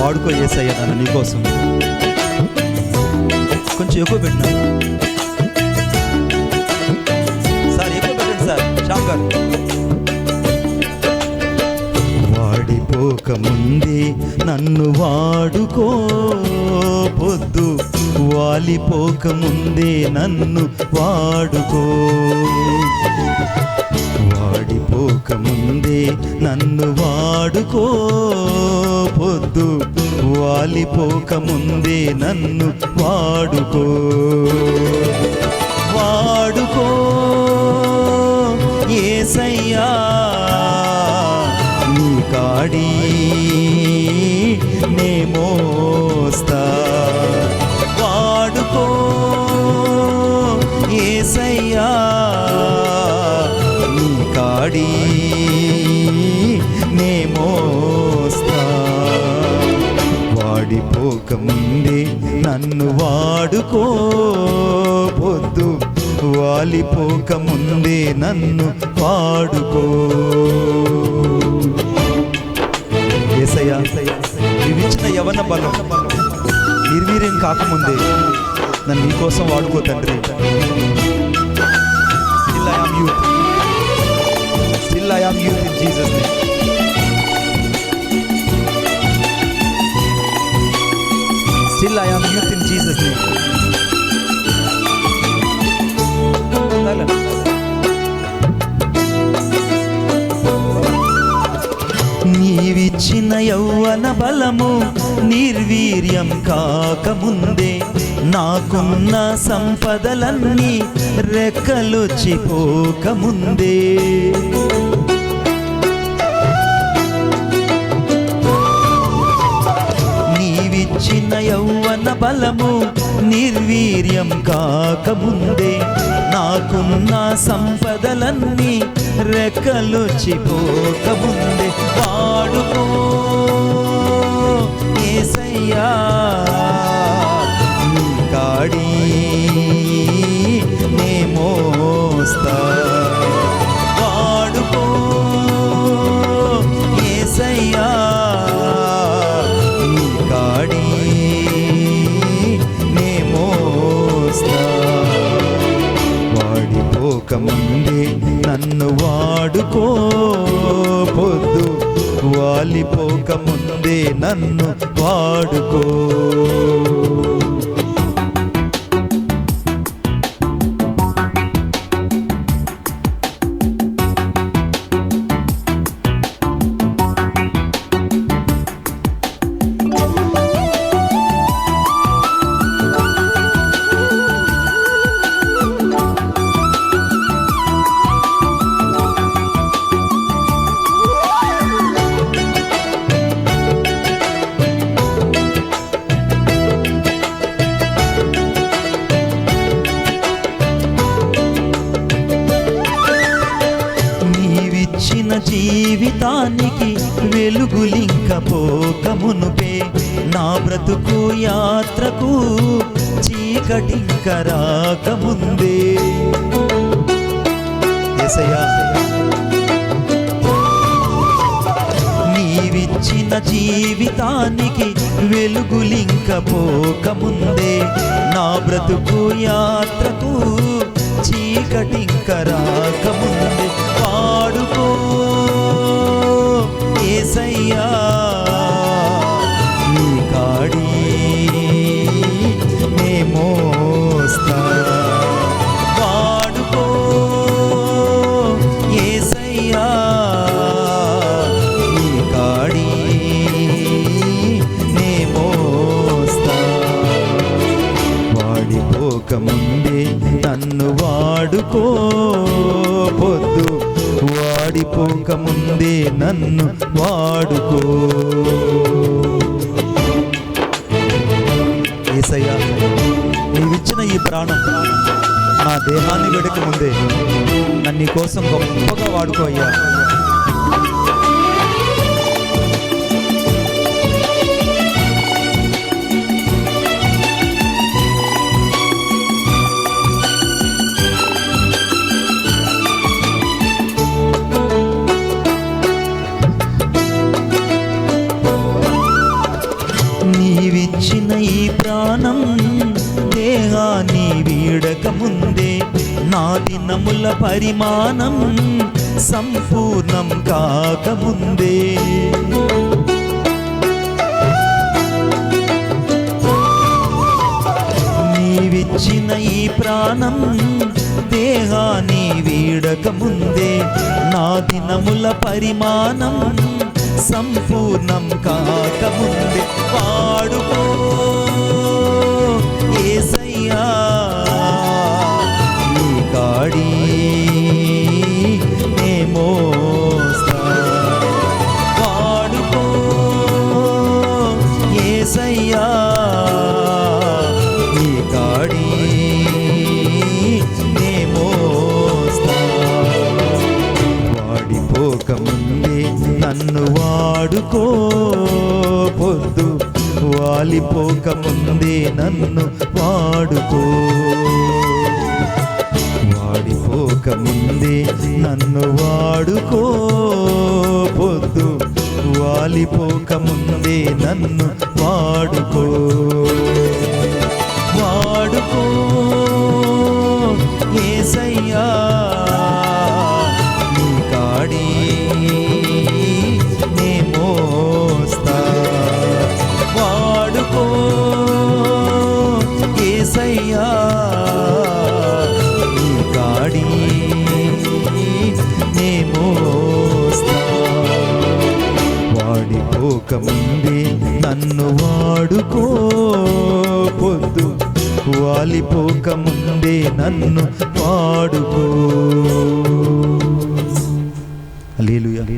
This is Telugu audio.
వాడుకో ఏసయ్య నన్ను నీకోసం. కొంచెం ఎక్కువ పెట్టినా? సార్ ఎక్కువ పెట్టండి సార్. శ్యామ్ గారు. వాడిపోకముందే నన్ను వాడుకో పొద్దు. వాలిపోకముందే నన్ను వాడుకో. వాడిపోక ముందే నన్ను వాడుకో పొద్దు. వాలిపోక ముందే నన్ను వాడుకో. వాడుకో ఏసయ్యా నీ కాడి నేమో కాడి నే మోస్తా వాడిపోకముందే నన్ను వాడుకో పొద్దు. వాలిపోక ముందే నన్ను వాడుకో ఏసయ్యా నీవిచ్చిన యవన బలం నిర్వీర్యం కాకముందే నన్ను నీకోసం వాడుకో తండ్రి. I am youth still I in Jesus' name. Still I am youth in Jesus' name. నీవిచ్చిన యౌవన బలము నిర్వీర్యం కాకముందే నాకున్న సంపదలన్నీ రెక్కలొచ్చిపోకముందే నీవిచ్చిన యౌవన బలము నిర్వీర్యం కాకముందే. నాకున్న సంపదలన్నీ రెక్కలొచ్చిపోకముందే వాడుకో ఏసయ్యా. వాడుకో పొద్దు వాలిపోక ముందే నన్ను వాడుకో. నీవిచ్చిన జీవితానికి వెలుగులింక పోకమునుపే నా బ్రతుకు యాత్రకు చీకటింక రాకముందే నీవిచ్చిన జీవితానికి వెలుగులింక పోకముందే నా బ్రతుకు యాత్రకు చీకటి వాడుకో పొద్దు వాడిపోక ముందే నన్ను వాడుకో. ఏసయ్యా నీవిచ్చిన ఈ ప్రాణం నా దేహాన్ని వెడక ముందే నన్ను కోసం గొప్పగా వాడుకో అయ్యా. ఈ ప్రాణం దేహాన్ని వీడకముందే నా దినముల పరిమాణం సంపూర్ణం కాకముందే. నీవిచ్చిన ఈ ప్రాణం దేహాన్ని వీడకముందే నా దినముల పరిమాణం సంపూర్ణం కాకముందే. పాడుకో ఏసయ్యా ఈ వాలిపోక ముందే నన్ను వాడుకో. వాడిపోక ముందే నన్ను వాడుకో. పొద్దు వాలిపోక ముందే నన్ను వాడుకో. వాడిపోక ముందే నన్ను వాడుకో. పొద్దు వాలిపోకముందే నన్ను వాడుకో. అలేలుయా